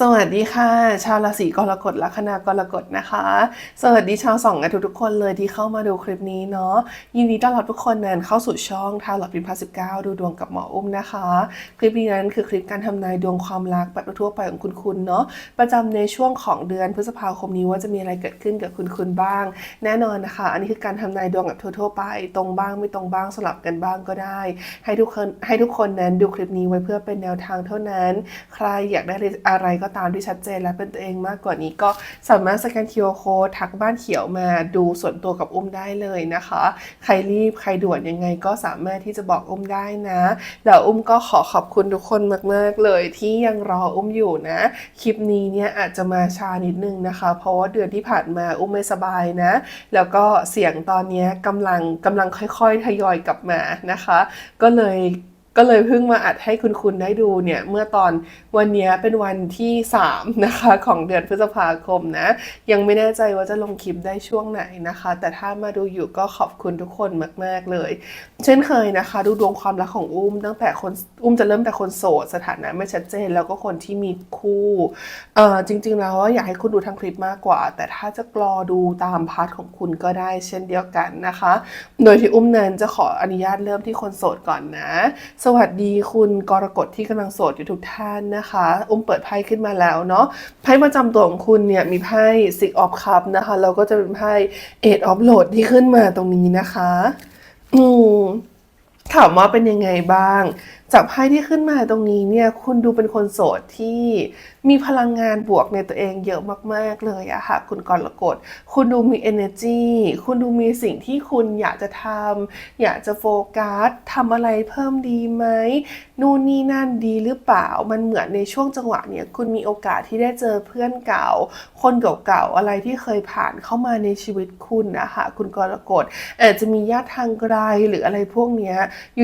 สวัสดีค่ะ ชาวราศีกรกฎลัคนากรกฎนะคะ สวัสดีชาวสองกันทุกๆคนเลยที่เข้ามาดูคลิปนี้เนาะยินดีต้อนรับทุกคนนั้นเข้าสู่ช่องทาร์ลอตพิมพัสิบเก้าดูดวงกับหมออุ้มนะคะ คลิปนี้นั้นคือคลิปการทำนายดวงความรักแบบทั่วไปของคุณคุณเนาะประจำในช่วงของเดือนพฤษภาคมนี้ว่าจะมีอะไรเกิดขึ้นกับคุณคุณบ้าง แน่นอนนะคะ อันนี้คือการทำนายดวงแบบทั่วๆไป ตรงบ้างไม่ตรงบ้างสลับกันบ้างก็ได้ ให้ทุกคนให้ทุกคนนั้นดูคลิปนี้ไว้เพื่อเป็นแนวทางเท่านั้น ใครอยากได้อะไรก็ตามที่ชัดเจนและเป็นตัวเองมากกว่านี้ก็สามารถสแกน QR Code ทักบ้านเขียวมาดูส่วนตัวกับอุ้มได้เลยนะคะ ใครรีบใครด่วนยังไงก็สามารถที่จะบอกอุ้มได้นะ แล้วอุ้มก็ขอขอบคุณทุกคนมาก ๆ เลยที่ยังรออุ้มอยู่นะ คลิปนี้เนี่ยอาจจะมาช้านิดนึงนะคะ เพราะว่าเดือนที่ผ่านมาอุ้มไม่สบายนะ แล้วก็เสียงตอนนี้กำลังกำลังค่อย ๆ ทยอยกลับมานะคะ ก็เลย ก็เลยเพิ่งมาอัดให้คุณคุณได้ดูเนี่ยเมื่อตอนวันนี้เป็นวันที่ 3 นะคะของเดือนพฤษภาคมนะ ยังไม่แน่ใจว่าจะลงคลิปได้ช่วงไหนนะคะ แต่ถ้ามาดูอยู่ก็ขอบคุณทุกคนมาก ๆ เลย เช่นเคยนะคะ ดูดวงความรักของอุ้ม ตั้งแต่คนอุ้มจะเริ่มแต่คนโสด สถานะไม่ชัดเจน แล้วก็คนที่มีคู่เอ่อจริง ๆ แล้วอยากให้คุณดูทั้งคลิปมากกว่า แต่ถ้าจะกรอดูตามพาร์ทของคุณก็ได้เช่นเดียวกันนะคะ โดยที่อุ้มนั้นจะขออนุญาตเริ่มที่คนโสดก่อนนะสวัสดีคุณกรกฎที่กำลังโสดอยู่ทุกท่านนะคะ อุ้มเปิดไพ่ขึ้นมาแล้วเนาะไพ่ประจำตัวของคุณเนี่ยมีไพ่ Six of Cups นะคะแล้วก็จะเป็นไพ่ Eight of Load ที่ขึ้นมาตรงนี้นะคะ อืมถามว่าเป็นยังไงบ้าง จากไพ่ที่ขึ้นมาตรงนี้เนี่ย คุณดูเป็นคนโสดที่มีพลังงานบวกในตัวเองเยอะมาก ๆ เลยอะค่ะ คุณกรกฎคุณดูมี energy คุณดูมีสิ่งที่คุณอยากจะทำอยากจะโฟกัสทำอะไรเพิ่มดีไหมนู่นนี่นั่นดีหรือเปล่า มันเหมือนในช่วงจังหวะเนี่ยคุณมีโอกาสที่ได้เจอเพื่อนเก่า คนเก่าๆอะไรที่เคยผ่านเข้ามาในชีวิตคุณนะคะคุณกรกฎอาจจะมีญาติทางไกลหรืออะไรพวกเนี้ย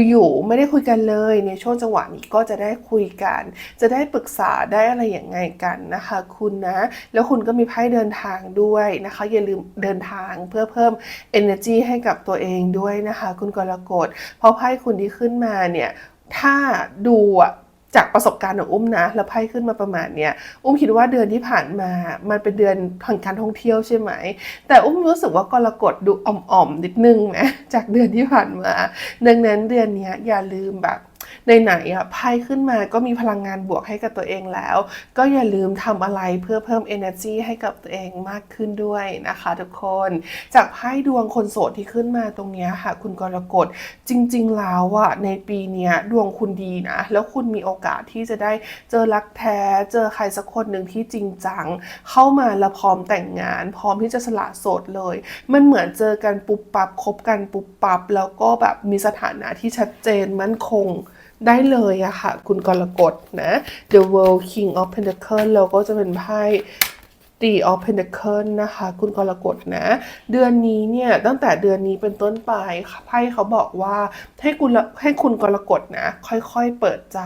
อยู่ๆไม่ได้คุยกันเลยในช่วงจังหวะนี้ก็จะได้คุยกัน จะได้ปรึกษาได้อะไรอย่างไงกันนะคะ คุณนะ แล้วคุณก็มีไพ่เดินทางด้วยนะคะ อย่าลืมเดินทางเพื่อเพิ่ม energy ให้กับตัวเองด้วยนะคะ คุณกรกฎเพราะไพ่คุณที่ขึ้นมาเนี่ยถ้าดูอะจากประสบการณ์ของอุ้มนะ แล้วไพ่ขึ้นมาประมาณเนี้ยอุ้มคิดว่าเดือนที่ผ่านมา มันเป็นเดือนแห่งการท่องเที่ยวใช่ไหม แต่อุ้มรู้สึกว่ากรกฎดูอ่อมๆนิดนึงนะจากเดือนที่ผ่านมา ดังนั้นเดือนนี้อย่าลืมแบบ ไหนๆอะไพ่ขึ้นมาก็มีพลังงานบวกให้กับตัวเองแล้ว ก็อย่าลืมทำอะไรเพื่อเพิ่ม energy ให้กับตัวเองมากขึ้นด้วยนะคะทุกคน จากไพ่ดวงคนโสดที่ขึ้นมาตรงนี้ค่ะ คุณกรกฎจริง ๆ แล้วอะในปีนี้ดวงคุณดีนะ แล้วคุณมีโอกาสที่จะได้เจอรักแท้ เจอใครสักคนหนึ่งที่จริงจัง เข้ามาแล้วพร้อมแต่งงาน พร้อมที่จะสละโสดเลย มันเหมือนเจอกันปุ๊บปับคบกันปุ๊บปับแล้วก็แบบมีสถานะที่ชัดเจนมั่นคง ได้เลยอะค่ะ คุณกรกฎนะ The World King of Pentacles แล้วก็จะเป็นไพ่ The of Pentacles นะคะ คุณกรกฎนะ เดือนนี้เนี่ย ตั้งแต่เดือนนี้เป็นต้นไปไพ่เขาบอกว่าให้คุณให้คุณกรกฎนะ ค่อยๆเปิดใจ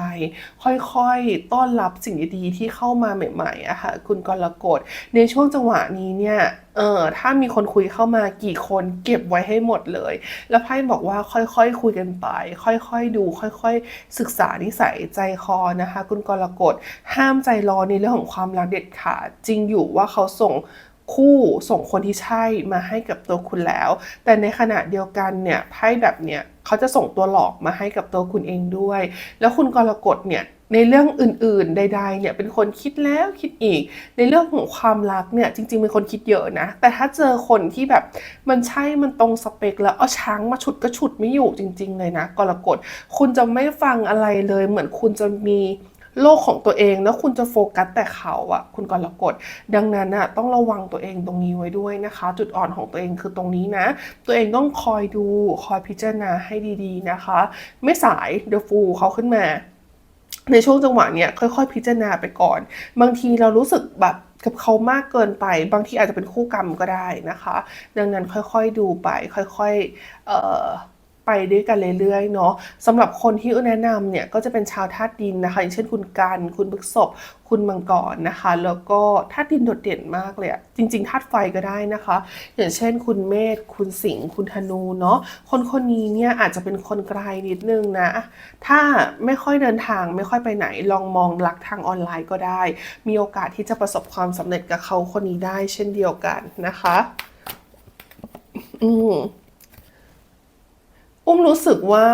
ค่อยๆต้อนรับสิ่งดีๆที่เข้ามาใหม่ๆอะค่ะ คุณกรกฎในช่วงจังหวะนี้เนี่ยเออถ้ามีคนคุยเข้ามากี่คนเก็บไว้ให้หมดเลย แล้วไพ่บอกว่าค่อยๆคคุยกันไป ค่อยๆดู ค่อยๆ ศึกษานิสัยใจคอนะคะ คุณกรกฎห้ามใจร้อนในเรื่องของความรักเด็ดขาดจริงอยู่ว่าเขาส่งคู่ส่งคนที่ใช่มาให้กับตัวคุณแล้ว แต่ในขณะเดียวกันเนี่ยไพ่แบบเนี้ยเขาจะส่งตัวหลอกมาให้กับตัวคุณเองด้วย แล้วคุณกรกฎเนี่ย ในเรื่องอื่นๆ ใด ๆ เนี่ยเป็นคนคิดแล้วคิดอีก ในเรื่องของความรักเนี่ยจริงๆเป็นคนคิดเยอะนะ แต่ถ้าเจอคนที่แบบมันใช่มันตรงสเปค แล้วเอาช้างมาฉุดก็ฉุดไม่อยู่จริง ๆ เลยนะกรกฎคุณจะไม่ฟังอะไรเลย เหมือนคุณจะมีโลกของตัวเองแล้วคุณจะโฟกัสแต่เขาอะคุณกรกฎดังนั้นอะต้องระวังตัวเองตรงนี้ไว้ด้วยนะคะ จุดอ่อนของตัวเองคือตรงนี้นะ ตัวเองต้องคอยดูคอยพิจารณาให้ดีๆนะคะ ไม่สายเดอะฟูเขาขึ้นมา ในช่วงจังหวะเนี้ยค่อยๆ พิจารณาไปก่อน บางทีเรารู้สึกแบบกับเขามากเกินไป บางทีอาจจะเป็นคู่กรรมก็ได้นะคะ ดังนั้นค่อยๆดูไป ค่อยๆเอ่อ ไปด้วยกันเรื่อยๆเนาะสำหรับคนที่อุ้มแนะนำเนี่ยก็จะเป็นชาวธาตุดินนะคะ อย่างเช่นคุณกัน คุณพฤกษภคุณมังกรนะคะ แล้วก็ธาตุดินโดดเด่นมากเลยจริงๆธาตุไฟก็ได้นะคะ อย่างเช่น คุณเมษคุณสิงห์คุณธนูเนาะคนคนนี้เนี่ยอาจจะเป็นคนไกลนิดนึงนะ ถ้าไม่ค่อยเดินทางไม่ค่อยไปไหนลองมองรักทางออนไลน์ก็ได้ มีโอกาสที่จะประสบความสำเร็จกับเขาคนนี้ได้เช่นเดียวกันนะคะ อืม อุ้มรู้สึกว่า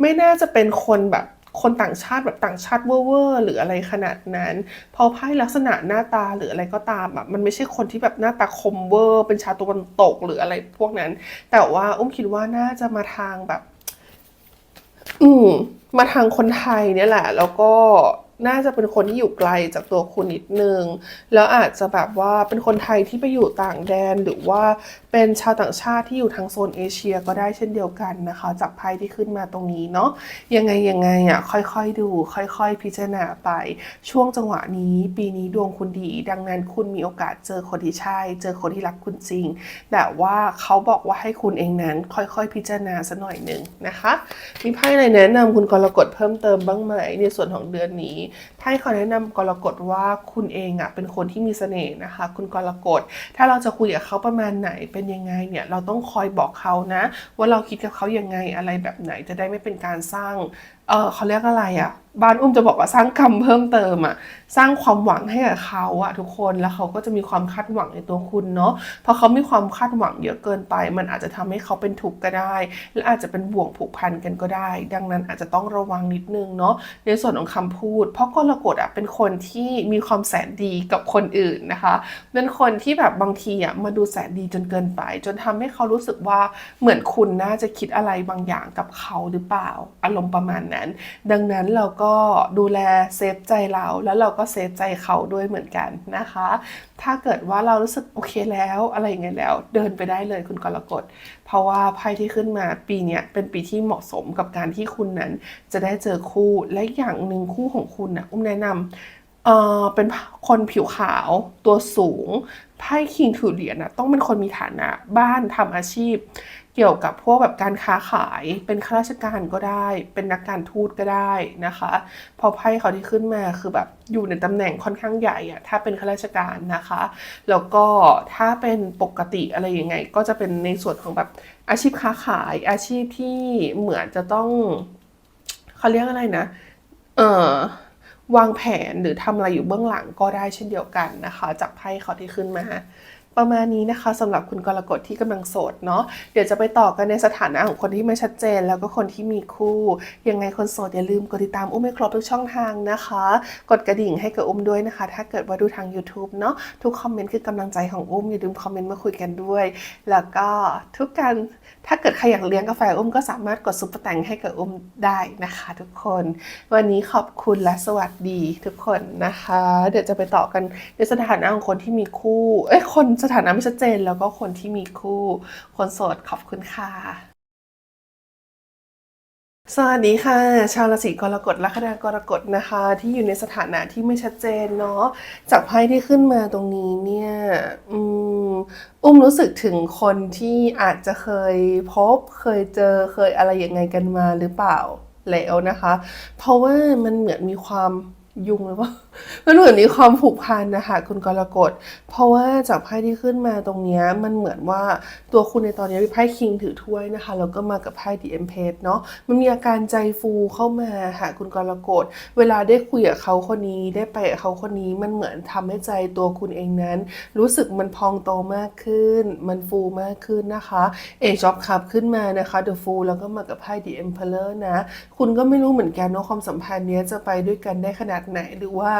ไม่น่าจะเป็นคนแบบคนต่างชาติแบบต่างชาติเว่อร์หรืออะไรขนาดนั้นพราะไพ่ลักษณะหน้าตาหรืออะไรก็ตามอะมันไม่ใช่คนที่แบบหน้าตาคมเวอร์ เป็นชาตะวันตกหรืออะไรพวกนั้น แต่ว่าอุ้มคิดว่าน่าจะมาทางแบบ อืมมาทางคนไทยเนี่ยแหละ แล้วก็ น่าจะเป็นคนที่อยู่ไกลจากตัวคุณนิดนึง แล้วอาจจะแบบว่าเป็นคนไทยที่ไปอยู่ต่างแดน หรือว่าเป็นชาวต่างชาติที่อยู่ทางโซนเอเชียก็ได้เช่นเดียวกันนะคะ จากไพ่ที่ขึ้นมาตรงนี้เนาะยังไงยังไงอะค่อยๆดู ค่อย ๆ พิจารณาไป ช่วงจังหวะนี้ปีนี้ดวงคุณดี ดังนั้นคุณมีโอกาสเจอคนที่ใช่ เจอคนที่รักคุณจริง แต่ว่าเขาบอกว่าให้คุณเองนั้น ค่อยๆ พิจารณาสักหน่อยหนึ่งนะคะ มีไพ่อะไรแนะนำคุณกรกฎเพิ่มเติมบ้างไหมในส่วนของเดือนนี้ไพ่ขอแนะนำกรกฎว่าคุณเองอะเป็นคนที่มีเสน่ห์นะคะ คุณกรกฎถ้าเราจะคุยกับเขาประมาณไหนเป็นยังไงเนี่ยเราต้องคอยบอกเขานะ ว่าเราคิดกับเขายังไงอะไรแบบไหนจะได้ไม่เป็นการสร้างเออเขาเรียกอะไรอะ บ้านอุ้มจะบอกว่าสร้างกรรมเพิ่มเติมอะสร้างความหวังให้กับเขาอะทุกคนแล้วเขาก็จะมีความคาดหวังในตัวคุณเนาะพอเขามีความคาดหวังเยอะเกินไป มันอาจจะทำให้เขาเป็นทุกข์ก็ได้ และอาจจะเป็นบ่วงผูกพันกันก็ได้ ดังนั้นอาจจะต้องระวังนิดนึงเนาะในส่วนของคำพูด เพราะกรกฎอะเป็นคนที่มีความแสนดีกับคนอื่นนะคะเป็นคนที่แบบบางทีอะมาดูแสนดีจนเกินไป จนทำให้เขารู้สึกว่าเหมือนคุณน่าจะคิดอะไรบางอย่างกับเขาหรือเปล่า อารมณ์ประมาณนั้น ดังนั้นเราก็ดูแลเซฟใจเราแล้วเราก็เซฟใจเขาด้วยเหมือนกันนะคะ ถ้าเกิดว่าเรารู้สึกโอเคแล้วอะไรอย่างเงี้ยแล้ว เดินไปได้เลยคุณกรกฎเพราะว่าไพ่ที่ขึ้นมาปีเนี้ยเป็นปีที่เหมาะสมกับการที่คุณนั้น จะได้เจอคู่และอย่างหนึ่งคู่ของคุณนะอุ้มแนะนำเอ่อเป็นคนผิวขาวตัวสูงไพ่คิงถือเหรียญนะต้องเป็นคนมีฐานะ บ้านทำอาชีพ เกี่ยวกับพวกแบบการค้าขายเป็นข้าราชการก็ได้ เป็นนักการทูตก็ได้นะคะพอไพ่เขาที่ขึ้นมาคือแบบอยู่ในตำแหน่งค่อนข้างใหญ่อะถ้าเป็นข้าราชการนะคะ แล้วก็ถ้าเป็นปกติอะไรยังไง ก็จะเป็นในส่วนของแบบอาชีพค้าขายอาชีพที่เหมือนจะต้องเขาเรียกอะไรนะ เออวางแผนหรือทำอะไรอยู่เบื้องหลังก็ได้เช่นเดียวกันนะคะ จากไพ่เขาที่ขึ้นมา ประมาณนี้นะคะสำหรับคุณกรกฎที่กำลังโสดเนาะเดี๋ยวจะไปต่อกันในสถานะของคนที่ไม่ชัดเจน แล้วก็คนที่มีคู่ยังไงคนโสดอย่าลืมกดติดตามอุ้มให้ครบทุกช่องทางนะคะ กดกระดิ่งให้กับอุ้มด้วยนะคะ ถ้าเกิดว่าดูทาง YouTube เนาะทุกคอมเมนต์คือกำลังใจของอุ้มอย่าลืมคอมเมนต์มาคุยกันด้วย แล้วก็ทุกการถ้าเกิดใครอยากเลี้ยงกาแฟอุ้มก็สามารถกดซุปเปอร์แตงให้กับอุ้มได้นะคะ ทุกคน วันนี้ขอบคุณและสวัสดีทุกคนนะคะ เดี๋ยวจะไปต่อกันในสถานะของคนที่มีคู่เอ้ยคนสถานะไม่ชัดเจนแล้วก็คนที่มีคู่ คนโสดขอบคุณค่ะ สวัสดีค่ะ ชาวราศีกรกฎลัคนากรกฎนะคะ ที่อยู่ในสถานะที่ไม่ชัดเจนเนาะจากไพ่ที่ขึ้นมาตรงนี้เนี่ยอืมอุ้มรู้สึกถึงคนที่อาจจะเคยพบเคยเจอเคยอะไรยังไงกันมาหรือเปล่าแล้วนะคะ เพราะว่ามันเหมือนมีความยุ่งหรือเปล่า มันเหมือนมีความผูกพันนะคะคุณกรกฎ เพราะว่าจากไพ่ที่ขึ้นมาตรงนี้มันเหมือนว่าตัวคุณในตอนนี้มีไพ่คิงถือถ้วยนะคะแล้วก็มากับไพ่ดีเอ็มเพสเนาะมันมีอาการใจฟูเข้ามาหาคุณกรกฎ เวลาได้คุยกับเขาคนนี้ได้ไปกับเขาคนนี้มันเหมือนทำให้ใจตัวคุณเองนั้น รู้สึกมันพองโตมากขึ้น มันฟูมากขึ้นนะคะเอจอบขับขึ้นมานะคะเดอะฟูแล้วก็มากับไพ่ดีเอ็มเพลอร์นะ คุณก็ไม่รู้เหมือนกันว่าความสัมพันธ์เนี้ยจะไปด้วยกันได้ขนาดไหนหรือว่า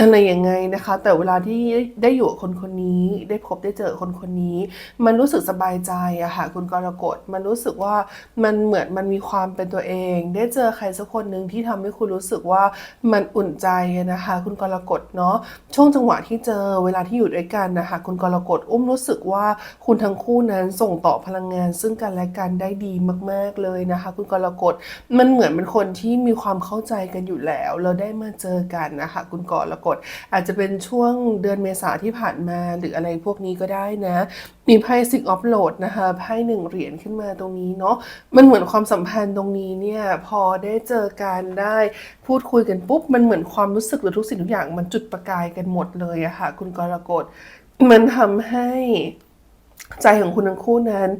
อะไรยังไงนะคะ แต่เวลาที่ได้อยู่กับคนคนนี้ ได้พบได้เจอคนคนนี้ มันรู้สึกสบายใจอะค่ะคุณกรกฎมันรู้สึกว่ามันเหมือนมันมีความเป็นตัวเอง ได้เจอใครสักคนหนึ่งที่ทำให้คุณรู้สึกว่ามันอุ่นใจนะคะ คุณกรกฎเนาะช่วงจังหวะที่เจอเวลาที่อยู่ด้วยกันนะคะคุณกรกฎอุ้มรู้สึกว่าคุณทั้งคู่นั้นส่งต่อพลังงาน ซึ่งกันและกันได้ดีมาก ๆเลยนะคะ คุณกรกฎมันเหมือนเป็นคนที่มีความเข้าใจกันอยู่แล้ว เราได้มาเจอกันนะคะ คุณกรกฎอาจจะเป็นช่วงเดือนเมษาที่ผ่านมาหรืออะไรพวกนี้ก็ได้นะ มีไพ่ซิกออฟโหลดนะคะไพ่หนึ่งเหรียญขึ้นมาตรงนี้เนาะมันเหมือนความสัมพันธ์ตรงนี้เนี่ยพอได้เจอกันได้พูดคุยกันปุ๊บ มันเหมือนความรู้สึกหรือทุกสิ่งทุกอย่างมันจุดประกายกันหมดเลยอะค่ะ คุณกรกฎมันทำให้ ใจของคุณทั้งคู่นั้น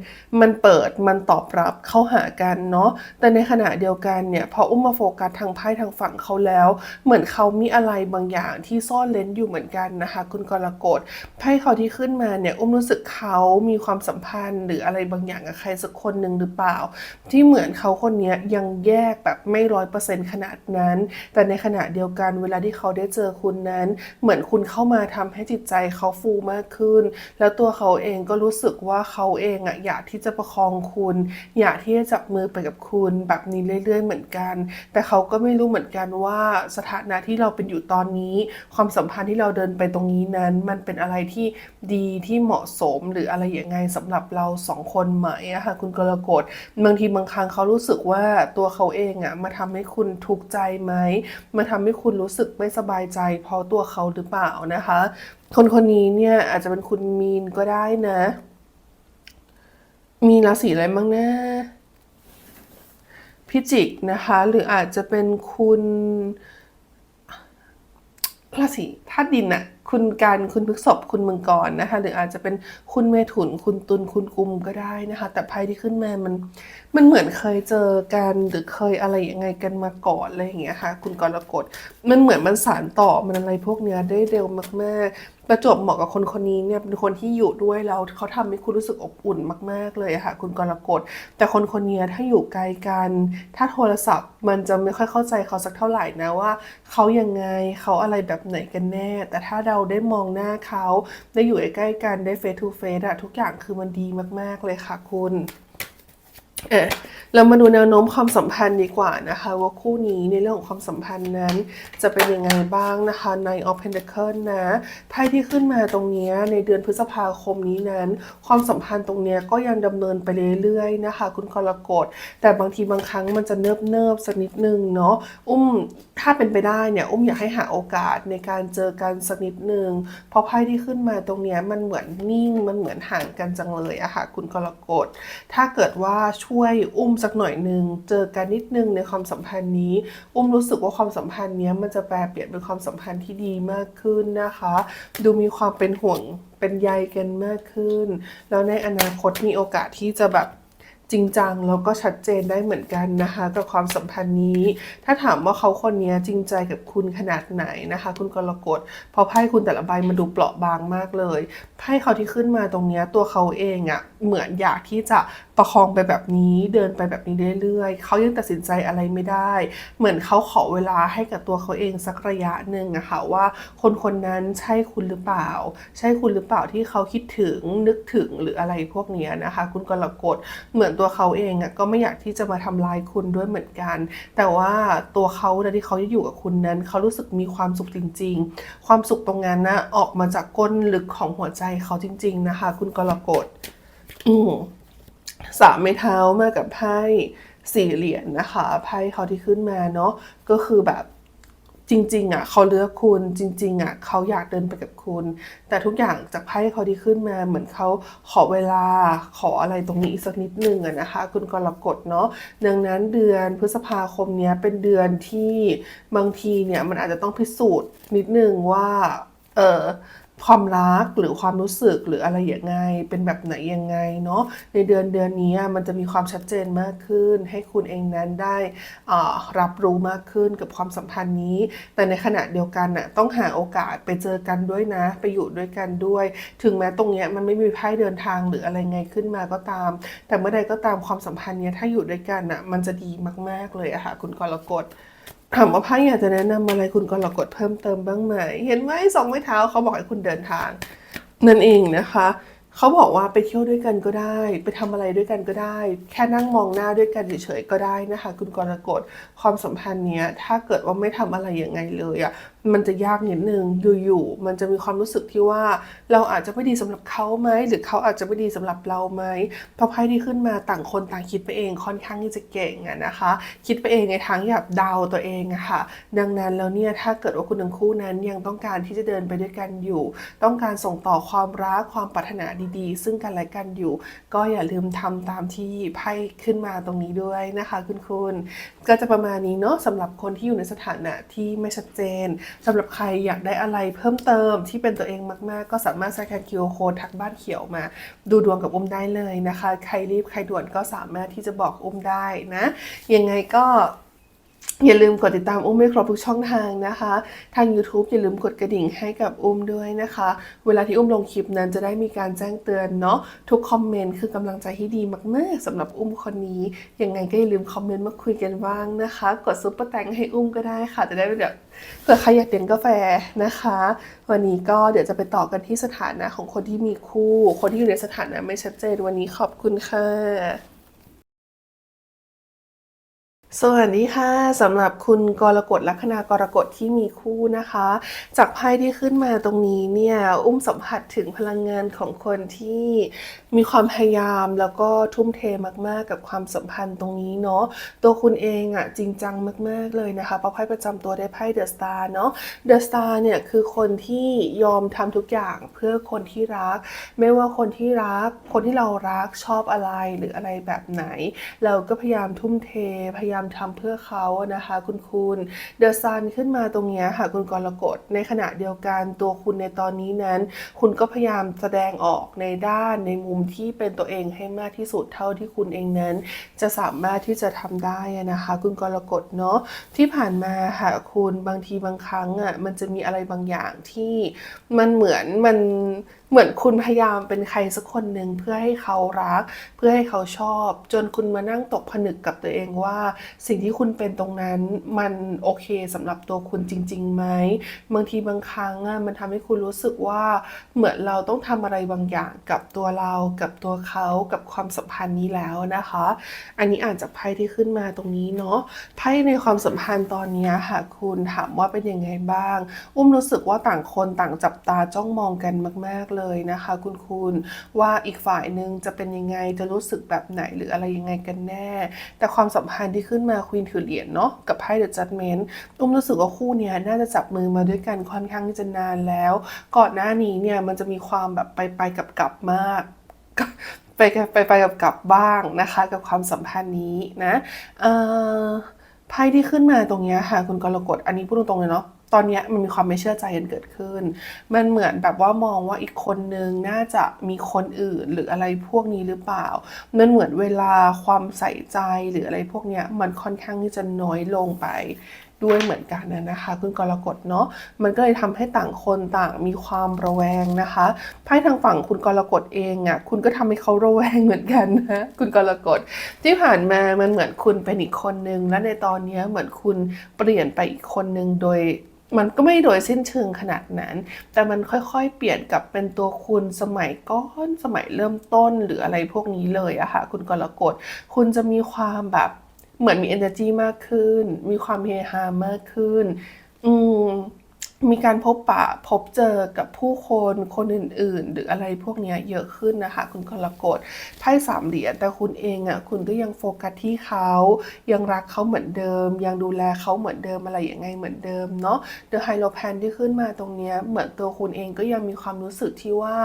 มันเปิดมันตอบรับเข้าหากันเนาะแต่ในขณะเดียวกันเนี่ยพออุ้มมาโฟกัสทางไพ่ทางฝั่งเขาแล้ว เหมือนเขามีอะไรบางอย่างที่ซ่อนเลนอยู่เหมือนกันนะคะ คุณกรกฎไพ่เขาที่ขึ้นมาเนี่ยอุ้มรู้สึกเขามีความสัมพันธ์ หรืออะไรบางอย่างกับใครสักคนหนึ่งหรือเปล่า ที่เหมือนเขาคนนี้ยังแยกแบบไม่ร้อยเปอร์เซ็นต์ขนาดนั้น แต่ในขณะเดียวกันเวลาที่เขาได้เจอคุณนั้น เหมือนคุณเข้ามาทำให้จิตใจเขาฟูมากขึ้น แล้วตัวเขาเองก็รู้สึกว่าเขาเองอะอยากที่จะประคองคุณ อยากที่จะจับมือไปกับคุณแบบนี้เรื่อย ๆ เหมือนกัน แต่เขาก็ไม่รู้เหมือนกันว่าสถานะที่เราเป็นอยู่ตอนนี้ ความสัมพันธ์ที่เราเดินไปตรงนี้นั้น มันเป็นอะไรที่ดีที่เหมาะสมหรืออะไรอย่างไงสำหรับเราสองคนไหมอะค่ะคุณกรกฎบางทีบางครั้งเขารู้สึกว่าตัวเขาเองอะมาทำให้คุณทุกข์ใจไหมมาทำให้คุณรู้สึกไม่สบายใจเพราะตัวเขาหรือเปล่านะคะคนคนนี้เนี่ยอาจจะเป็นคุณมีนก็ได้นะ มีราศีอะไรบ้างนะพิจิกนะคะ หรืออาจจะเป็นคุณราศีธาตุดินน่ะคุณการคุณพฤษภคุณมังกรนะคะ หรืออาจจะเป็นคุณเมถุนคุณตุลคุณกุมก็ได้นะคะ แต่ไพ่ที่ขึ้นมามัน มันเหมือนเคยเจอกันหรือเคยอะไรยังไงกันมาก่อนอะไรอย่างเงี้ยค่ะ คุณกรกฎมันเหมือนมันสานต่อมันอะไรพวกเนี้ยได้เร็วมากๆ ประจวบเหมาะกับคนคนนี้เนี่ยเป็นคนที่อยู่ด้วยแล้วเขาทำให้คุณรู้สึกอบอุ่นมาก ๆเลยค่ะ คุณกรกฎแต่คนคนนี้ถ้าอยู่ไกลกัน ถ้าโทรศัพท์มันจะไม่ค่อยเข้าใจเขาสักเท่าไหร่นะว่าเขายังไงเขาอะไรแบบไหนกันแน่ แต่ถ้าเราได้มองหน้าเขาได้อยู่ใกล้กันได้เฟซทูเฟซอะทุกอย่างคือมันดีมากๆเลยค่ะคุณ ออเรามาดูแนวโน้มความสัมพันธ์ดีกว่านะคะ ว่าคู่นี้ในเรื่องของความสัมพันธ์นั้น จะเป็นยังไงบ้างนะคะใน of Pentacle นะไพ่ที่ขึ้นมาตรงนี้ในเดือนพฤษภาคมนี้นั้น ความสัมพันธ์ตรงนี้ก็ยังดำเนินไปเรื่อยๆนะคะ คุณกรกฎแต่บางทีบางครั้งมันจะเนิบเนิบๆสักนิดนึงเนาะอุ้มถ้าเป็นไปได้เนี่ยอุ้มอยากให้หาโอกาสในการเจอกันสักนิดนึงเพราะไพ่ที่ขึ้นมาตรงนี้มันเหมือนนิ่งมันเหมือนห่างกันจังเลยอะค่ะคุณกรกฎถ้าเกิดว่าช่วยอุ้มสักหน่อยหนึ่งเจอกันนิดนึงในความสัมพันธ์นี้ อุ้มรู้สึกว่าความสัมพันธ์เนี้ยมันจะแปลเปลี่ยนเป็นความสัมพันธ์ที่ดีมากขึ้นนะคะ ดูมีความเป็นห่วงเป็นใยกันมากขึ้น แล้วในอนาคตมีโอกาสที่จะแบบจริงจังแล้วก็ชัดเจนได้เหมือนกันนะคะ กับความสัมพันธ์นี้ ถ้าถามว่าเขาคนนี้จริงใจกับคุณขนาดไหนนะคะ คุณกรกฎพราะไพ่คุณแต่ละใบมันดูเปราะบางมากเลยไพ่เขาที่ขึ้นมาตรงเนี้ยตัวเขาเองอะ่ะเหมือนอยากที่จะประคองไปแบบนี้เดินไปแบบนี้เรื่อยๆเขายังตัดสินใจอะไรไม่ได้ เหมือนเขาขอเวลาให้กับตัวเขาเองสักระยะหนึ่งอะค่ะว่าคนคนนั้นใช่คุณหรือเปล่า ใช่คุณหรือเปล่าที่เขาคิดถึงนึกถึงหรืออะไรพวกนี้นะคะ คุณกรกฎเหมือนตัวเขาเองอะก็ไม่อยากที่จะมาทำลายคุณด้วยเหมือนกัน แต่ว่าตัวเขานที่เขาอยู่กับคุณนั้นเขารู้สึกมีความสุขจริง ๆ ความสุขตรงนั้นนะออกมาจากก้นลึกของหัวใจเขาจริง ๆ นะคะ คุณกรกฎอืม สามไม้เท้ามากับไพ่สี่เหรียญนะคะไพ่เขาที่ขึ้นมาเนาะก็คือแบบจริงๆอะเขาเลือกคุณจริง ๆอะเขาอยากเดินไปกับคุณ แต่ทุกอย่างจากไพ่เขาที่ขึ้นมาเหมือนเขาขอเวลาขออะไรตรงนี้อีกสักนิดนึงอะนะคะ คุณกรกฎเนาะดังนั้นเดือนพฤษภาคมเนี้ยเป็นเดือนที่บางทีเนี่ยมันอาจจะต้องพิสูจน์นิดนึงว่าเออ ความรักหรือความรู้สึกหรืออะไรอย่างไง เป็นแบบไหนยังไงเนาะในเดือนเดือนนี้มันจะมีความชัดเจนมากขึ้น ให้คุณเองนั้นได้รับรู้มากขึ้นกับความสัมพันธ์นี้ แต่ในขณะเดียวกันน่ะต้องหาโอกาสไปเจอกันด้วยนะ ไปอยู่ด้วยกันด้วย ถึงแม้ตรงเนี้ยมันไม่มีไพ่เดินทางหรืออะไรไงขึ้นมาก็ตาม แต่เมื่อใดก็ตามความสัมพันธ์เนี้ยถ้าอยู่ด้วยกันน่ะมันจะดีมาก ๆเลยอะค่ะคุณกรกฎ ถามว่าไพ่อยากจะแนะนำอะไรคุณกรกฎเพิ่มเติมบ้างไหม เห็นไหมสองไม้เท้าเขาบอกให้คุณเดินทาง นั่นเองนะคะเขาบอกว่าไปเที่ยวด้วยกันก็ได้ ไปทำอะไรด้วยกันก็ได้ แค่นั่งมองหน้าด้วยกันเฉยๆก็ได้นะคะ คุณกรกฎความสัมพันธ์เนี้ยถ้าเกิดว่าไม่ทำอะไรยังไงเลยอะ่ะ มันจะยากนิดนึงอยู่ๆมันจะมีความรู้สึกที่ว่าเราอาจจะไม่ดีสำหรับเขาไหมหรือเขาอาจจะไม่ดีสำหรับเราไหมพราะไพ่ที่ขึ้นมาต่างคนต่างคิดไปเองค่อนข้างที่จะเก่งอะนะคะ คิดไปเองในทางแบบเดาตัวเองอะค่ะ ดังนั้นแล้วเนี่ยถ้าเกิดว่าคุณทั้งคู่นั้นยังต้องการที่จะเดินไปด้วยกันอยู่ ต้องการส่งต่อความรักความปรารถนาดีๆ ซึ่งกันและกันอยู่ ก็อย่าลืมทำตามที่ไพ่ขึ้นมาตรงนี้ด้วยนะคะ คุณคุณก็จะประมาณนี้เนาะสำหรับคนที่อยู่ในสถานะที่ไม่ชัดเจนสำหรับใครอยากได้อะไรเพิ่มเติมที่เป็นตัวเองมาก ๆ ก็สามารถสแกน QR code ทักบ้านเขียวมา ดูดวงกับอุ้มได้เลยนะคะ ใครรีบใครด่วนก็สามารถที่จะบอกอุ้มได้นะยังไงก็ อย่าลืมกดติดตามอุ้มให้ครบทุกช่องทางนะคะ ทาง YouTube อย่าลืมกดกระดิ่งให้กับอุ้มด้วยนะคะ เวลาที่อุ้มลงคลิปนั้นจะได้มีการแจ้งเตือนเนาะทุกคอมเมนต์คือกำลังใจที่ดีมากๆสำหรับอุ้มคนนี้ยังไงก็อย่าลืมคอมเมนต์มาคุยกันบ้างนะคะ กดซุปเปอร์แตงให้อุ้มก็ได้ค่ะ จะได้แบบเผื่อใครอยากดื่มกาแฟนะคะ วันนี้ก็เดี๋ยวจะไปต่อกันที่สถานะของคนที่มีคู่ คนที่อยู่ในสถานะไม่ชัดเจนวันนี้ขอบคุณค่ะ สวัสดีค่ะสำหรับคุณกรกฎลัคนากรกฎที่มีคู่นะคะ จากไพ่ที่ขึ้นมาตรงนี้เนี่ยอุ้มสัมผัสถึงพลังงานของคนที่มีความพยายามแล้วก็ทุ่มเทมากๆ กับความสัมพันธ์ตรงนี้เนาะตัวคุณเองอะ่ะจริงจังมากๆเลยนะคะเพราะไพ่ประจำตัวได้ไพ่เดอะสตาร์เนาะเดอะสตาร์เนี่ยคือคนที่ยอมทำทุกอย่างเพื่อคนที่รัก ไม่ว่าคนที่รัก คนที่เรารักชอบอะไรหรืออะไรแบบไหน เราก็พยายามทุ่มเทพยายามทำเพื่อเขาอะนะคะคุณคุณเดอะซันขึ้นมาตรงเนี้ยค่ะคุณกรกฎในขณะเดียวกันตัวคุณในตอนนี้นั้น คุณก็พยายามแสดงออกในด้านในมุมที่เป็นตัวเองให้มากที่สุดเท่าที่คุณเองนั้น จะสามารถที่จะทำได้นะคะ คุณกรกฎเนาะที่ผ่านมาค่ะคุณบางทีบางครั้งอะมันจะมีอะไรบางอย่างที่มันเหมือนมัน เหมือนคุณพยายามเป็นใครสักคนหนึ่งเพื่อให้เขารัก เพื่อให้เขาชอบ จนคุณมานั่งตกผนึกกับตัวเองว่า สิ่งที่คุณเป็นตรงนั้นมันโอเคสำหรับตัวคุณจริงๆไหมบางทีบางครั้งอะมันทำให้คุณรู้สึกว่าเหมือนเราต้องทำอะไรบางอย่างกับตัวเรา กับตัวเขากับความสัมพันธ์นี้แล้วนะคะ อันนี้อ่านจากไพ่ที่ขึ้นมาตรงนี้เนาะไพ่ในความสัมพันธ์ตอนนี้ค่ะคุณถามว่าเป็นยังไงบ้าง อุ้มรู้สึกว่าต่างคนต่างจับตาจ้องมองกันมาก ๆเลยยนะคะ คุณคุณว่าอีกฝ่ายหนึ่งจะเป็นยังไงจะรู้สึกแบบไหนหรืออะไรยังไงกันแน่ แต่ความสัมพันธ์ที่ขึ้นมาควีนถือเหรียญเนาะกับไพ่เดอะจัดเมนต์อุ้มรู้สึกว่าคู่เนี้ยน่าจะจับมือมาด้วยกันค่อนข้างที่จะนานแล้ว ก่อนหน้านี้เนี่ยมันจะมีความแบบไปไปกับกลับมากไปไปไปกับกลับบ้างนะคะ กับความสัมพันธ์นี้นะไพ่ที่ขึ้นมาตรงเนี้ยค่ะ คุณกรกฎอันนี้พูดตรงๆเลยเนาะ ตอนนี้มันมีความไม่เชื่อใจกันเกิดขึ้น มันเหมือนแบบว่ามองว่าอีกคนนึงน่าจะมีคนอื่นหรืออะไรพวกนี้หรือเปล่า มันเหมือนเวลาความใส่ใจหรืออะไรพวกนี้มันค่อนข้างที่จะน้อยลงไปด้วยเหมือนกันนะคะคุณกรกฎเนาะมันก็เลยทำให้ต่างคนต่างมีความระแวงนะคะไพ่ทางฝั่งคุณกรกฎเองอะ่ะคุณก็ทำให้เขาระแวงเหมือนกันนะคุณกรกฎที่ผ่านมามันเหมือนคุณเป็นอีกคนนึง และในตอนนี้เหมือนคุณเปลี่ยนไปอีกคนนึงโดย มันก็ไม่โดยสิ้นเชิงขนาดนั้น แต่มันค่อยๆ เปลี่ยนกับเป็นตัวคุณสมัยก้อนสมัยเริ่มต้นหรืออะไรพวกนี้เลยอะค่ะคุณกรกฎคุณจะมีความแบบเหมือนมี energy มากขึ้น มีความเฮฮามากขึ้น อืม มีการพบปะพบเจอกับผู้คนคนอื่น ๆ หรืออะไรพวกนี้เยอะขึ้นนะคะ คุณกรกฎไพ่สามเหรียญแต่คุณเองอะคุณก็ยังโฟกัสที่เขายังรักเขาเหมือนเดิม ยังดูแลเขาเหมือนเดิมอะไรอย่างไงเหมือนเดิมเนาะเดอะไฮโลแพนที่ขึ้นมาตรงนี้เหมือนตัวคุณเองก็ยังมีความรู้สึกที่ว่า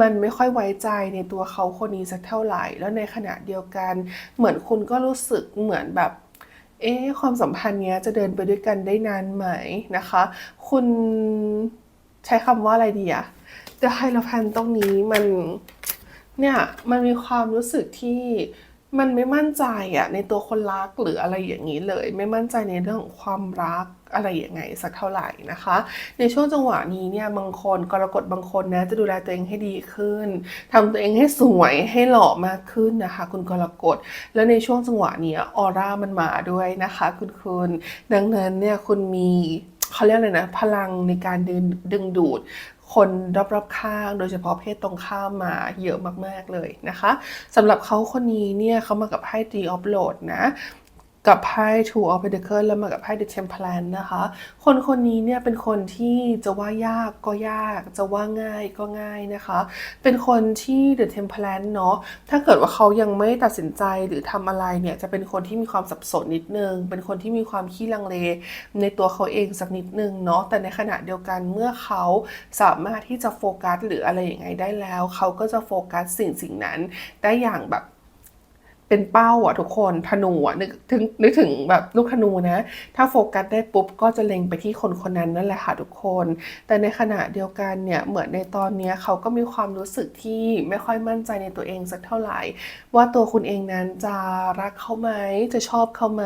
มันไม่ค่อยไว้ใจในตัวเขาคนนี้สักเท่าไหร่ แล้วในขณะเดียวกัน เหมือนคุณก็รู้สึกเหมือนแบบ เอ๊ะความสัมพันธ์เนี้ยจะเดินไปด้วยกันได้นานไหมนะคะ คุณใช้คำว่าอะไรดีอะแต่ไฮโลแพนตรงนี้มันเนี่ยมันมีความรู้สึกที่มันไม่มั่นใจอะในตัวคนรักหรืออะไรอย่างนี้เลย ไม่มั่นใจในเรื่องของความรัก อะไรอย่างไงสักเท่าไหร่นะคะ ในช่วงจังหวะนี้เนี่ยบางคนกรกฎบางคนนะจะดูแลตัวเองให้ดีขึ้นทำตัวเองให้สวยให้หล่อมากขึ้นนะคะ คุณกรกฎแล้วในช่วงจังหวะนี้ออร่ามันมาด้วยนะคะ คุณคุณดังนั้นเนี่ยคุณมีเขาเรียกอะไรนะ พลังในการดึงดึงดูดคนรอบๆข้าง โดยเฉพาะเพศตรงข้ามมาเยอะมากๆเลยนะคะสำหรับเขาคนนี้เนี่ยเขามากับไพ่ Three of Load นะ กับไพ่ Two of Pentacles แล้วมากับไพ่ The Temperance นะคะ คนคนนี้เนี่ยเป็นคนที่จะว่ายากก็ยาก จะว่าง่ายก็ง่ายนะคะ เป็นคนที่ The Temperance เนาะถ้าเกิดว่าเขายังไม่ตัดสินใจหรือทำอะไรเนี่ยจะเป็นคนที่มีความสับสนนิดนึง เป็นคนที่มีความขี้ลังเลในตัวเขาเองสักนิดนึงเนาะแต่ในขณะเดียวกันเมื่อเขาสามารถที่จะโฟกัสหรืออะไรอย่างไงได้แล้ว เขาก็จะโฟกัสสิ่งสิ่งนั้นได้อย่างแบบ เป็นเป้าอะทุกคนธนูอะนึกถึงนึกถึงแบบลูกธนูนะ ถ้าโฟกัสได้ปุ๊บก็จะเล็งไปที่คนคนนั้นนั่นแหละค่ะทุกคน แต่ในขณะเดียวกันเนี่ยเหมือนในตอนเนี้ยเขาก็มีความรู้สึกที่ไม่ค่อยมั่นใจในตัวเองสักเท่าไหร่ ว่าตัวคุณเองนั้นจะรักเขาไหมจะชอบเขาไหม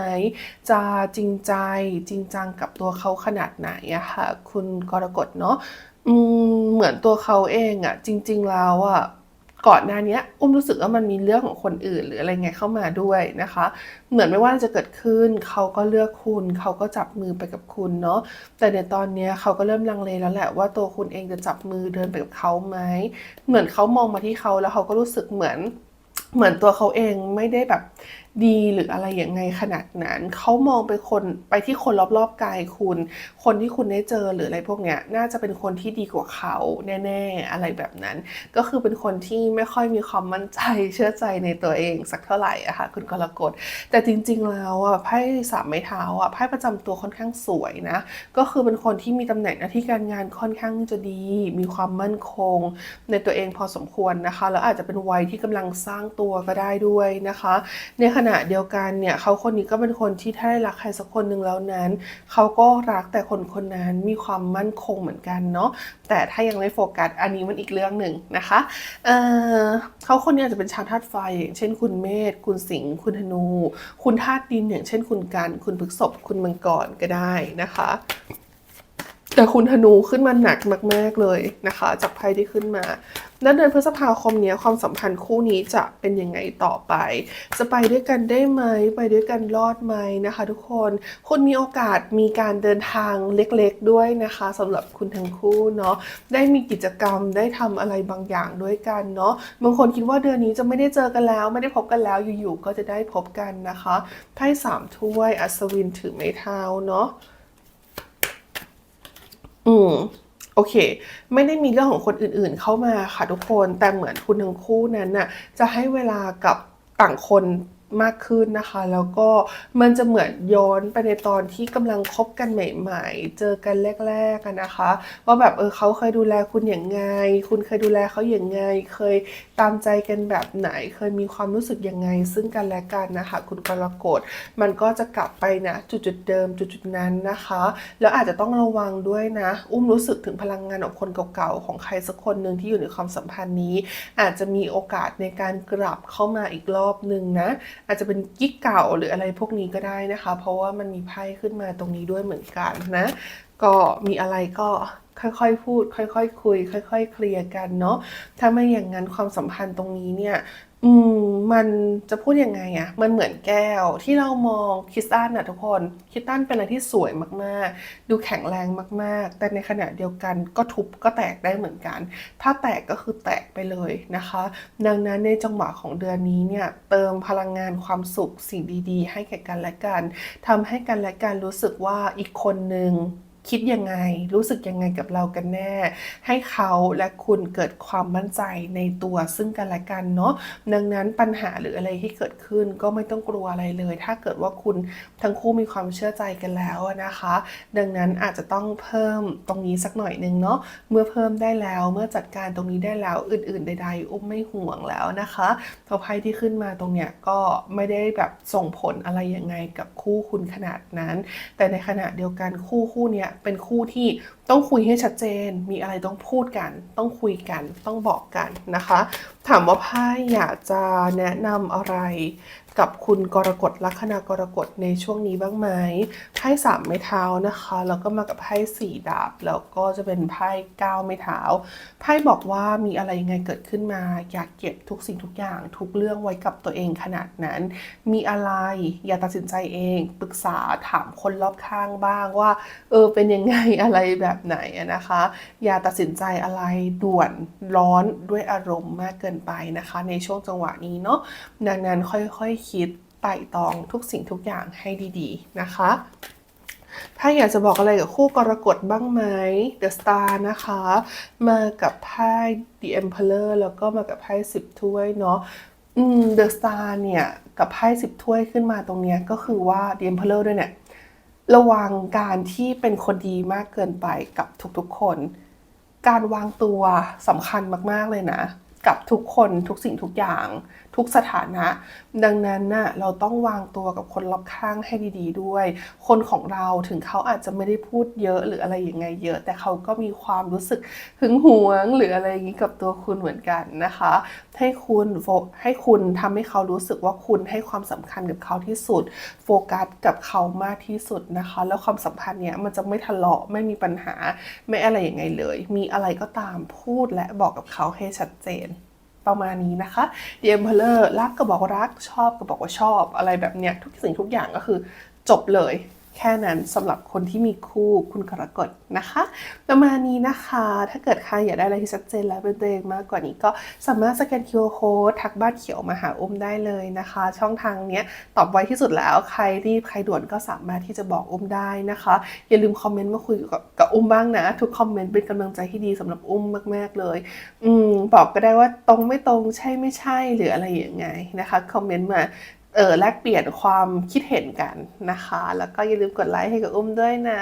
จะจริงใจจริงจังกับตัวเขาขนาดไหนอะค่ะ คุณกรกฎเนาะเหมือนตัวเขาเองอะจริง ๆ แล้วอะ ก่อนหน้านี้อุ้มรู้สึกว่ามันมีเรื่องของคนอื่น หรืออะไรไงเข้ามาด้วยนะคะ เหมือนไม่ว่าจะเกิดขึ้นเขาก็เลือกคุณเขาก็จับมือไปกับคุณเนาะแต่ในตอนนี้เขาก็เริ่มลังเลแล้วแหละว่าตัวคุณเองจะจับมือเดินไปกับเขาไหมเหมือนเขามองมาที่เขาแล้วเขาก็รู้สึกเหมือนเหมือนตัวเขาเองไม่ได้แบบ ดีหรืออะไรอย่างไงขนาดนั้น เขามองไปคนไปที่คนรอบๆกายคุณ คนที่คุณได้เจอหรืออะไรพวกเนี้ยน่าจะเป็นคนที่ดีกว่าเขาแน่ ๆ อะไรแบบนั้น ก็คือเป็นคนที่ไม่ค่อยมีความมั่นใจเชื่อใจในตัวเองสักเท่าไหร่อะค่ะคุณกรกฎแต่จริง ๆ แล้วอะไพ่สามไม้เท้าอะไพ่ประจำตัวค่อนข้างสวยนะ ก็คือเป็นคนที่มีตำแหน่งหน้าที่การงานค่อนข้างจะดี มีความมั่นคง ในตัวเองพอสมควรนะคะ แล้วอาจจะเป็นวัยที่กำลังสร้างตัวก็ได้ด้วยนะคะในขณะเดียวกันเนี่ยเขาคนนี้ก็เป็นคนที่ถ้าได้รักใครสักคนหนึ่งแล้วนั้น เขาก็รักแต่คนคนนั้นมีความมั่นคงเหมือนกันเนาะแต่ถ้ายังไม่โฟกัสอันนี้มันอีกเรื่องหนึ่งนะคะเเขาคนนี้อาจจะเป็นชาวธาตุไฟอย่างเช่นคุณเมษคุณสิงห์คุณธนู คุณธาตุดินอย่างเช่นคุณกัน คุณพฤษภคุณมังกรก็ได้นะคะ แต่คุณธนูขึ้นมาหนักมาก ๆ เลยนะคะ จากไพ่ที่ขึ้นมาแล้วเดือนพฤษภาคมนี้ความสัมพันธ์คู่นี้จะเป็นยังไงต่อไป จะไปด้วยกันได้ไหม ไปด้วยกันรอดไหมนะคะ ทุกคนคุณมีโอกาสมีการเดินทางเล็กๆด้วยนะคะสำหรับคุณทั้งคู่เนาะได้มีกิจกรรมได้ทำอะไรบางอย่างด้วยกันเนาะบางคนคิดว่าเดือนนี้จะไม่ได้เจอกันแล้ว ไม่ได้พบกันแล้วอยู่ๆก็จะได้พบกันนะคะไพ่สามถ้วยอัศวินถือไม้เท้าเนาะ อืมโอเค ไม่ได้มีเรื่องของคนอื่นๆเข้ามาค่ะทุกคนแต่เหมือนคุณทั้งคู่นั้นน่ะจะให้เวลากับต่างคน มากขึ้นนะคะ แล้วก็มันจะเหมือนย้อนไปในตอนที่กำลังคบกันใหม่ ๆ เจอกันแรกๆกันนะคะว่าแบบเออเขาเคยดูแลคุณอย่างไง คุณเคยดูแลเขาอย่างไง เคยตามใจกันแบบไหน เคยมีความรู้สึกยังไง ซึ่งกันและกันนะคะ คุณกรกฎมันก็จะกลับไปนะจุดจุดๆเดิมจุดจุดๆนั้นนะคะ แล้วอาจจะต้องระวังด้วยนะ อุ้มรู้สึกถึงพลังงานของคนเก่าๆของใครสักคนหนึ่งที่อยู่ในความสัมพันธ์นี้ อาจจะมีโอกาสในการกลับเข้ามาอีกรอบหนึ่งนะ อาจจะเป็นกิ๊กเก่าหรืออะไรพวกนี้ก็ได้นะคะ เพราะว่ามันมีไพ่ขึ้นมาตรงนี้ด้วยเหมือนกันนะ ก็มีอะไรก็ค่อยๆพูด ค่อยๆคุย ค่อยๆเคลียร์กันเนาะถ้าไม่อย่างนั้นความสัมพันธ์ตรงนี้เนี่ย อืม มันจะพูดยังไงอะมันเหมือนแก้วที่เรามองคิสตัลน่ะทุกคน คิสตัลเป็นอะไรที่สวยมากๆ ดูแข็งแรงมากๆ แต่ในขณะเดียวกันก็ทุบก็แตกได้เหมือนกัน ถ้าแตกก็คือแตกไปเลยนะคะ ดังนั้นในจังหวะของเดือนนี้เนี่ย เติมพลังงานความสุขสิ่งดีๆ ให้แก่กันและกันทำให้กันและกันรู้สึกว่าอีกคนหนึ่ง คิดยังไง รู้สึกยังไงกับเรากันแน่ ให้เขาและคุณเกิดความมั่นใจในตัวซึ่งกันและกันเนาะดังนั้นปัญหาหรืออะไรที่เกิดขึ้นก็ไม่ต้องกลัวอะไรเลย ถ้าเกิดว่าคุณทั้งคู่มีความเชื่อใจกันแล้วนะคะ ดังนั้นอาจจะต้องเพิ่มตรงนี้สักหน่อยนึงเนาะเมื่อเพิ่มได้แล้วเมื่อจัดการตรงนี้ได้แล้วอื่น ๆ ใด ๆ อุ้มไม่ห่วงแล้วนะคะเพราะไพ่ที่ขึ้นมาตรงเนี้ยก็ไม่ได้แบบส่งผลอะไรยังไงกับคู่คุณขนาดนั้น แต่ในขณะเดียวกันคู่คู่เนี้ยเป็นคู่ที่ ต้องคุยให้ชัดเจน มีอะไรต้องพูดกัน ต้องคุยกัน ต้องบอกกันนะคะ ถามว่าไพ่อยากจะแนะนำอะไรกับคุณกรกฎลัคนากรกฎในช่วงนี้บ้างไหมไพ่สามไม้เท้านะคะ แล้วก็มากับไพ่สี่ดาบ แล้วก็จะเป็นไพ่เก้าไม้เท้าไพ่บอกว่ามีอะไรยังไงเกิดขึ้นมา อยากเก็บทุกสิ่งทุกอย่าง ทุกเรื่องไว้กับตัวเองขนาดนั้น มีอะไรอย่าตัดสินใจเอง ปรึกษาถามคนรอบข้างบ้างว่า เออเป็นยังไงอะไรแบบไหนอะนะคะ อย่าตัดสินใจอะไรด่วนร้อนด้วยอารมณ์มากเกินไปนะคะ ในช่วงจังหวะนี้เนาะดังนั้นค่อยๆคิดไต่ตองทุกสิ่งทุกอย่างให้ดีๆนะคะถ้าอยากจะบอกอะไรกับคู่กรกฎบ้างไหม The Star นะคะ มากับไพ่ The Emperor แล้วก็มากับไพ่สิบถ้วยเนาะอืม The Star เนี่ย กับไพ่สิบถ้วยขึ้นมาตรงเนี้ยก็คือว่า The Emperor ด้วยเนี่ย ระวังการที่เป็นคนดีมากเกินไปกับทุกๆคน การวางตัวสำคัญมากๆเลยนะ กับทุกคนทุกสิ่งทุกอย่าง ทุกสถานะ ดังนั้นน่ะเราต้องวางตัวกับคนรอบข้างให้ดีๆด้วย คนของเราถึงเขาอาจจะไม่ได้พูดเยอะหรืออะไรยังไงเยอะ แต่เขาก็มีความรู้สึกหึงหวง หรืออะไรอย่างนี้กับตัวคุณเหมือนกันนะคะ ให้คุณโฟให้คุณทำให้เขารู้สึกว่าคุณให้ความสำคัญกับเขาที่สุด โฟกัสกับเขามากที่สุดนะคะ แล้วความสัมพันธ์เนี้ยมันจะไม่ทะเลาะไม่มีปัญหาไม่อะไรยังไงเลย มีอะไรก็ตามพูดและบอกกับเขาให้ชัดเจน ประมาณนี้นะคะเดียมเพลอร์รักก็บอกว่ารักชอบก็บอกว่าชอบอะไรแบบเนี้ยทุกสิ่งทุกอย่างก็คือจบเลย แค่นั้นสำหรับคนที่มีคู่คุณกรกฎนะคะ ประมาณนี้นะคะ ถ้าเกิดใครอยากได้อะไรที่ชัดเจนและเป็นตัวเองมากกว่านี้ก็สามารถสแกน QR Code ทักบ้านเขียวมาหาอุ้มได้เลยนะคะ ช่องทางเนี้ยตอบไวที่สุดแล้วใครรีบใครด่วนก็สามารถที่จะบอกอุ้มได้นะคะ อย่าลืมคอมเมนต์มาคุยกับกับอุ้มบ้างนะ ทุกคอมเมนต์เป็นกำลังใจที่ดีสำหรับอุ้มมาก ๆเลย อืมบอกก็ได้ว่าตรงไม่ตรงใช่ไม่ใช่หรืออะไรอย่างไงนะคะคอมเมนต์มา เออแลกเปลี่ยนความคิดเห็นกันนะคะ แล้วก็อย่าลืมกดไลค์ให้กับอุ้มด้วยนะ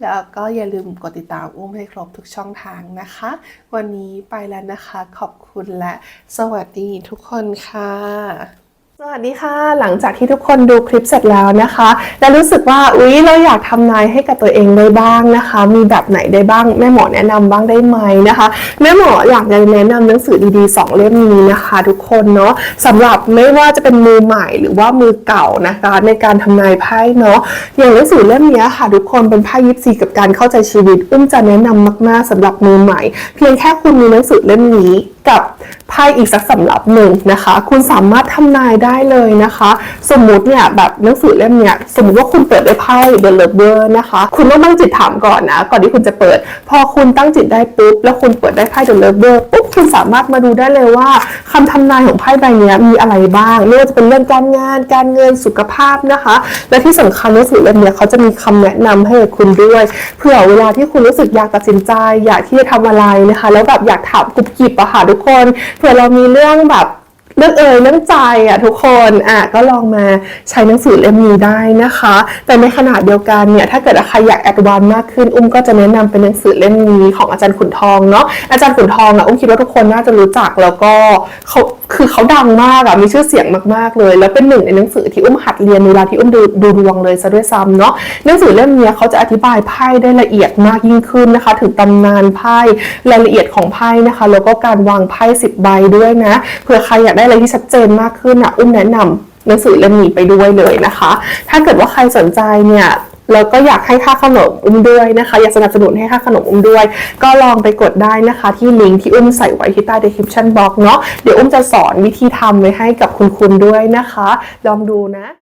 แล้วก็อย่าลืมกดติดตามอุ้มให้ครบทุกช่องทางนะคะ วันนี้ไปแล้วนะคะ ขอบคุณและสวัสดีทุกคนค่ะ สวัสดีค่ะ หลังจากที่ทุกคนดูคลิปเสร็จแล้วนะคะและรู้สึกว่าอุ๊ยเราอยากทำนายให้กับตัวเองได้บ้างนะคะ มีแบบไหนได้บ้างแม่หมอแนะนำบ้างได้ไหมนะคะแม่หมออยากจะแนะนำหนังสือดีๆ 2 เล่มนี้นะคะ ทุกคนเนาะสำหรับไม่ว่าจะเป็นมือใหม่หรือว่ามือเก่านะคะในการทำนายไพ่เนาะอย่างหนังสือเล่มนี้ค่ะ ทุกคนเป็นไพ่ยิปซีกับการเข้าใจชีวิตอุ้มจะแนะนำมากๆสำหรับมือใหม่ เพียงแค่คุณมีหนังสือเล่มนี้ กับไพ่อีกสักสำรับหนึ่งนะคะ คุณสามารถทำนายได้เลยนะคะ สมมุติเนี่ยแบบหนังสือเล่มเนี้ยสมมติว่าคุณเปิดด้วยไพ่ The Lover นะคะ คุณต้องตั้งจิตถามก่อนนะก่อนที่คุณจะเปิด พอคุณตั้งจิตได้ปุ๊บแล้วคุณเปิดได้ไพ่ The Lover ปุ๊บคุณสามารถมาดูได้เลยว่าคำทำนายของไพ่ใบนี้มีอะไรบ้างไม่ว่าจะเป็นเรื่องการงาน การเงินสุขภาพนะคะ และที่สำคัญหนังสือเล่มเนี้ยเขาจะมีคำแนะนำให้คุณด้วยเผื่อเวลาที่คุณรู้สึกอยากตัดสินใจ อยากที่จะทำอะไรนะคะ แล้วแบบอยากถามกรุบกริบอะค่ะคนเผื่อเรามีเรื่องแบบ เรื่องเอ่ยเรื่องใจอะทุกคนอะก็ลองมาใช้หนังสือเล่มนี้ได้นะคะ แต่ในขณะเดียวกันเนี่ยถ้าเกิดใครอยากแอดวานมากขึ้น อุ้มก็จะแนะนำเป็นหนังสือเล่มนี้ของอาจารย์ขุนทองเนาะอาจารย์ขุนทองอะอุ้มคิดว่าทุกคนน่าจะรู้จักแล้วก็เขาคือเขาดังมากอะมีชื่อเสียงมากๆเลย แล้วเป็นหนึ่งในหนังสือที่อุ้มหัดเรียนเวลาที่อุ้มดูดูดวงเลยซะด้วยซ้ำเนาะหนังสือเล่มนี้เขาจะอธิบายไพ่ได้ละเอียดมากยิ่งขึ้นนะคะ ถึงตำนานไพ่รายละเอียดของไพ่นะคะ แล้วก็การวางไพ่สิบใบด้วยนะเผื่อใครอยากได้อะไรที่ชัดเจนมากขึ้นอะอุ้มแนะนำหนังสือเล่มนี้ไปด้วยเลยนะคะ ถ้าเกิดว่าใครสนใจเนี่ยแล้วก็อยากให้ค่าขนมอุ้มด้วยนะคะ อยากสนับสนุนให้ค่าขนมอุ้มด้วย ก็ลองไปกดได้นะคะที่ลิงก์ที่อุ้มใส่ไว้ที่ใต้ description box เนาะเดี๋ยวอุ้มจะสอนวิธีทำไว้ให้กับคุณคุณด้วยนะคะ ลองดูนะ